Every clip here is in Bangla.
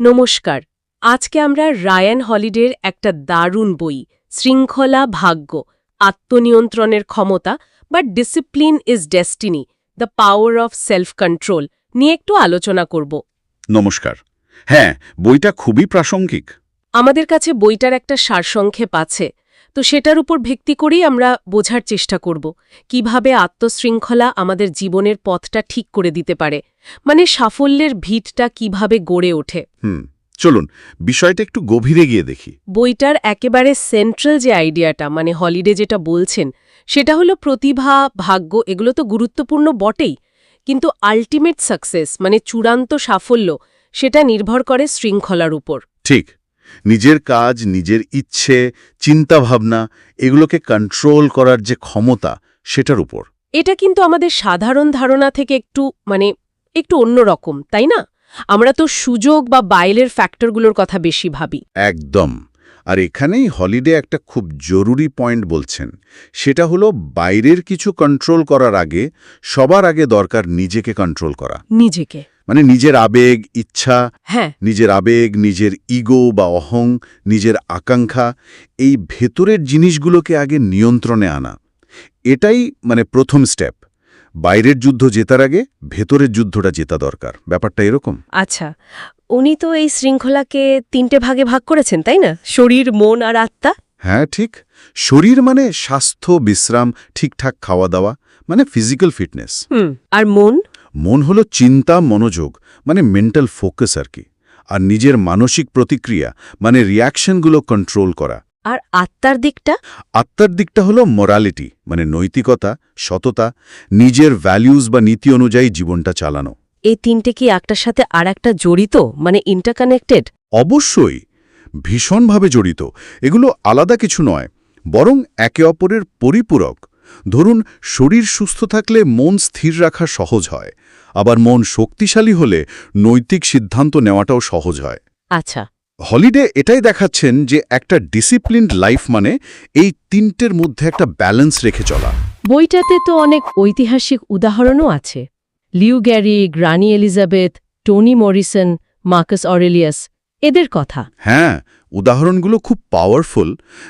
নমস্কার আজকে আমরা রায়ান হলিডের একটা দারুণ বই শৃঙ্খলা ভাগ্য আত্মনিয়ন্ত্রণের ক্ষমতা বা discipline is destiny the power of self control নিয়ে একটু আলোচনা করব। নমস্কার। হ্যাঁ বইটা খুবই প্রাসঙ্গিক। আমাদের কাছে বইটার একটা সারসংক্ষেপ আছে তো সেটার উপর ভিত্তি করেই আমরা বোঝার চেষ্টা করব কীভাবে আত্মশৃঙ্খলা আমাদের জীবনের পথটা ঠিক করে দিতে পারে মানে সাফল্যের ভিতটা কীভাবে গড়ে ওঠে। হুম চলুন বিষয়টা একটু গভীরে গিয়ে দেখি। বইটার একেবারে সেন্ট্রাল যে আইডিয়াটা মানে হলিডে যেটা বলছেন সেটা হলো প্রতিভা ভাগ্য এগুলো তো গুরুত্বপূর্ণ বটেই কিন্তু আলটিমেট সাকসেস মানে চূড়ান্ত সাফল্য সেটা নির্ভর করে শৃঙ্খলার উপর। ঠিক। নিজের কাজ নিজের ইচ্ছে চিন্তাভাবনা এগুলোকে কন্ট্রোল করার যে ক্ষমতা সেটার উপর। এটা কিন্তু আমাদের সাধারণ ধারণা থেকে একটু মানে একটু অন্যরকম তাই না? আমরা তো সুযোগ বা বাইরের ফ্যাক্টরগুলোর কথা বেশি ভাবি। একদম। আর এখানেই হলিডে একটা খুব জরুরি পয়েন্ট বলছেন। সেটা হলো বাইরের কিছু কন্ট্রোল করার আগে সবার আগে দরকার নিজেকে কন্ট্রোল করা। নিজেকে। মানে নিজের আবেগ ইচ্ছা হ্যাঁ। নিজের আবেগ নিজের ইগো বা অহং নিজের আকাঙ্ক্ষা এই ভেতরের জিনিসগুলোকে আগে নিয়ন্ত্রণে আনা। এটাই মানে প্রথম স্টেপ। বাইরের যুদ্ধ জেতার আগে ভেতরের যুদ্ধটা জেতা দরকার। ব্যাপারটা এরকম। আচ্ছা উনি তো এই শৃঙ্খলাকে তিনটে ভাগে ভাগ করেছেন তাই না? শরীর মন আর আত্মা? হ্যাঁ ঠিক। শরীর মানে স্বাস্থ্য বিশ্রাম ঠিকঠাক খাওয়া দাওয়া মানে ফিজিক্যাল ফিটনেস হুম আর মন? মন হলো চিন্তা মনোযোগ মানে মেন্টাল ফোকাস আর কি। আর নিজের মানসিক প্রতিক্রিয়া মানে রিয়াকশনগুলো কন্ট্রোল করা। আর আত্মার দিকটা? আত্মার দিকটা হলো মোরালিটি মানে নৈতিকতা সততা নিজের ভ্যালিউজ বা নীতি অনুযায়ী জীবনটা চালানো। এই তিনটে কি একটার সাথে আর একটা জড়িত মানে ইন্টারকানেক্টেড অবশ্যই ভীষণভাবে জড়িত। এগুলো আলাদা কিছু নয় বরং একে অপরের পরিপূরক। ধরুন শরীর সুস্থ থাকলে মন স্থির রাখা সহজ হয় আবার মন শক্তিশালী হলে নৈতিক সিদ্ধান্ত নেওয়াটাও সহজ হয়। আচ্ছা। হলিডে এটাই দেখাচ্ছেন যে একটা ডিসিপ্লিনড লাইফ মানে এই তিনটের মধ্যে একটা ব্যালেন্স রেখে চলা। বইটাতে তো অনেক ঐতিহাসিক উদাহরণও আছে। লিউ গ্যারি granny Elizabeth Toni Morrison Marcus Aurelius এদের কথা। হ্যাঁ উদাহরণগুলো খুব পাওয়ারফুল।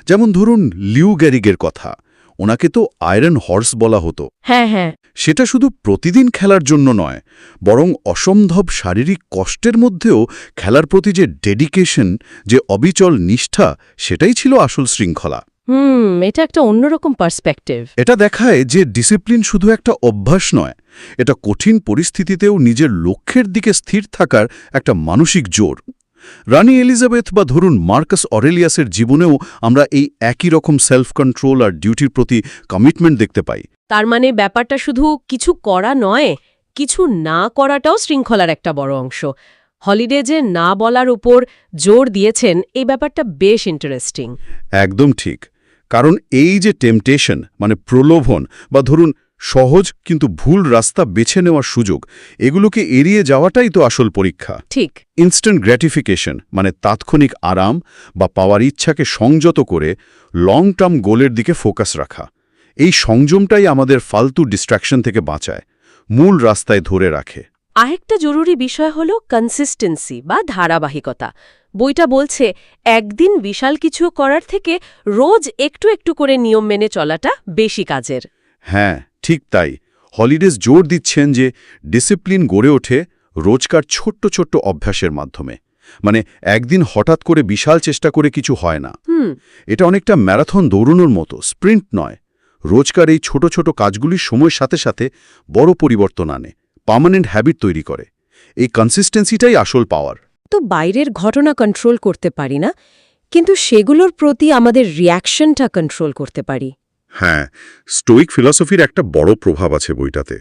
যেমন ধরুন লিউ গ্যারিগের কথা। ওনাকে তো আয়রন হর্স বলা হতো। হ্যাঁ হ্যাঁ। সেটা শুধু প্রতিদিন খেলার জন্য নয় বরং অসম্ভব শারীরিক কষ্টের মধ্যেও খেলার প্রতি যে ডেডিকেশন যে অবিচল নিষ্ঠা সেটাই ছিল আসল শৃঙ্খলা। হুম এটা একটা অন্যরকম পার্সপেক্টিভ এটা দেখায় যে ডিসিপ্লিন শুধু একটা অভ্যাস নয় এটা কঠিন পরিস্থিতিতেও নিজের লক্ষ্যের দিকে স্থির থাকার একটা মানসিক জোর। রানী এলিজাবেথ বা ধরুন মার্কাস অরেলিয়াসের জীবনেও আমরা এই একই রকম সেলফ কন্ট্রোল আর ডিউটির প্রতি কমিটমেন্ট দেখতে পাই। তার মানে ব্যাপারটা শুধু কিছু করা নয় কিছু না করাটাও শৃঙ্খলার একটা বড় অংশ। হলিডে যে না বলার উপর জোর দিয়েছেন এই ব্যাপারটা বেশ ইন্টারেস্টিং একদম ঠিক। কারণ এই যে টেম্পটেশন মানে প্রলোভন বা ধরুন সহজ কিন্তু ভুল রাস্তা বেছে নেওয়ার সুযোগ। এগুলোকে এড়িয়ে যাওয়াটাই তো আসল পরীক্ষা। ঠিক। ইনস্ট্যান্ট গ্র্যাটিফিকেশন মানে তাৎক্ষণিক আরাম বা পাওয়ার ইচ্ছাকে সংযত করে লং টার্ম গোলের দিকে ফোকাস রাখা। এই সংযমটাই আমাদের ফালতু ডিস্ট্র্যাকশন থেকে বাঁচায় মূল রাস্তায় ধরে রাখে। আরেকটা জরুরি বিষয় হল কনসিস্টেন্সি বা ধারাবাহিকতা। বইটা বলছে একদিন বিশাল কিছু করার থেকে রোজ একটু একটু করে নিয়ম মেনে চলাটা বেশি কাজের। হ্যাঁ ঠিক তাই হলিডেজ জোর দিচ্ছেন যে ডিসিপ্লিন গড়ে ওঠে রোজকার ছোট্ট ছোট্ট অভ্যাসের মাধ্যমে। মানে একদিন হঠাৎ করে বিশাল চেষ্টা করে কিছু হয় না। হুম। এটা অনেকটা ম্যারাথন দৌড়ানোর মতো স্প্রিন্ট নয়। রোজকার এই ছোট ছোট কাজগুলি সময়ের সাথে সাথে বড় পরিবর্তন আনে পার্মানেন্ট হ্যাবিট তৈরি করে। এই কনসিস্টেন্সিটাই আসল পাওয়ার। তো বাইরের ঘটনা কন্ট্রোল করতে পারি না কিন্তু সেগুলোর প্রতি আমাদের রিয়াকশনটা কন্ট্রোল করতে পারি। হ্যাঁ স্টোইক ফিলসফির একটা বড় প্রভাব আছে বইটাতে।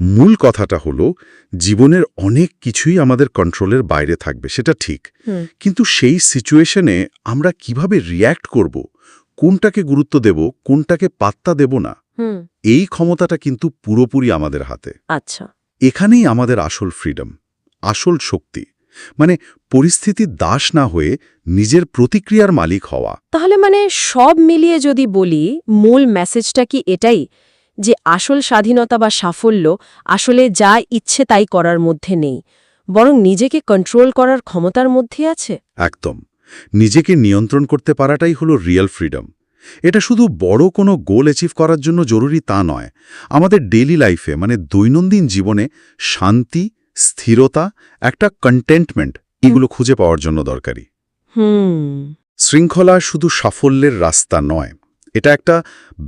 মূল কথাটা হলো জীবনের অনেক কিছুই আমাদের কন্ট্রোলের বাইরে থাকবে সেটা ঠিক। কিন্তু সেই সিচুয়েশনে আমরা কীভাবে রিয়্যাক্ট করব? কোনটাকে গুরুত্ব দেব? কোনটাকে পাত্তা দেব না? এই ক্ষমতাটা কিন্তু পুরোপুরি আমাদের হাতে। আচ্ছা। এখানেই আমাদের আসল ফ্রিডম আসল শক্তি। মানে পরিস্থিতি দাস না হয়ে নিজের প্রতিক্রিয়ার মালিক হওয়া। তাহলে মানে সব মিলিয়ে যদি বলি মূল মেসেজটা কি এটাই? যে আসল স্বাধীনতা বা সাফল্য আসলে যা ইচ্ছে তাই করার মধ্যে নেই। বরং নিজেকে কন্ট্রোল করার ক্ষমতার মধ্যে আছে? একদম। নিজেকে নিয়ন্ত্রণ করতে পারাটাই হলো রিয়েল ফ্রিডম এটা শুধু বড় কোনো গোল অ্যাচিভ করার জন্য জরুরি তা নয়। আমাদের ডেইলি লাইফে মানে দৈনন্দিন জীবনে শান্তি স্থিরতা একটা কন্টেন্টমেন্ট এগুলো খুঁজে পাওয়ার জন্য দরকারি। হুম। শৃঙ্খলা শুধু সাফল্যের রাস্তা নয় এটা একটা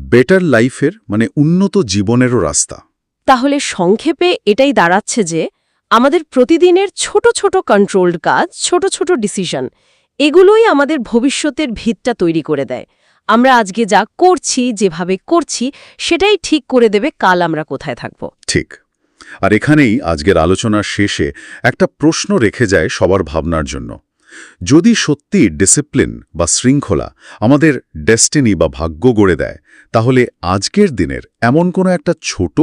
বেটার লাইফের মানে উন্নত জীবনেরও রাস্তা। তাহলে সংক্ষেপে এটাই দাঁড়াচ্ছে যে আমাদের প্রতিদিনের ছোট ছোট কন্ট্রোলড কাজ ছোট ছোট ডিসিশন এগুলোই আমাদের ভবিষ্যতের ভিতটা তৈরি করে দেয়। আমরা আজকে যা করছি যেভাবে করছি সেটাই ঠিক করে দেবে কাল আমরা কোথায় থাকব। ঠিক। আর এখানেই আজকের আলোচনার শেষে একটা প্রশ্ন রেখে যায় সবার ভাবনার জন্য। যদি সত্যি ডিসিপ্লিন বা শৃঙ্খলা আমাদের ডেস্টিনি বা ভাগ্য গড়ে দেয়, তাহলে আজকের দিনের এমন কোনো একটা ছোট,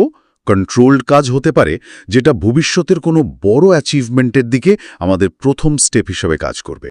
কন্ট্রোলড কাজ হতে পারে যেটা ভবিষ্যতের কোনো বড় অ্যাচিভমেন্টের দিকে আমাদের প্রথম স্টেপ হিসেবে কাজ করবে।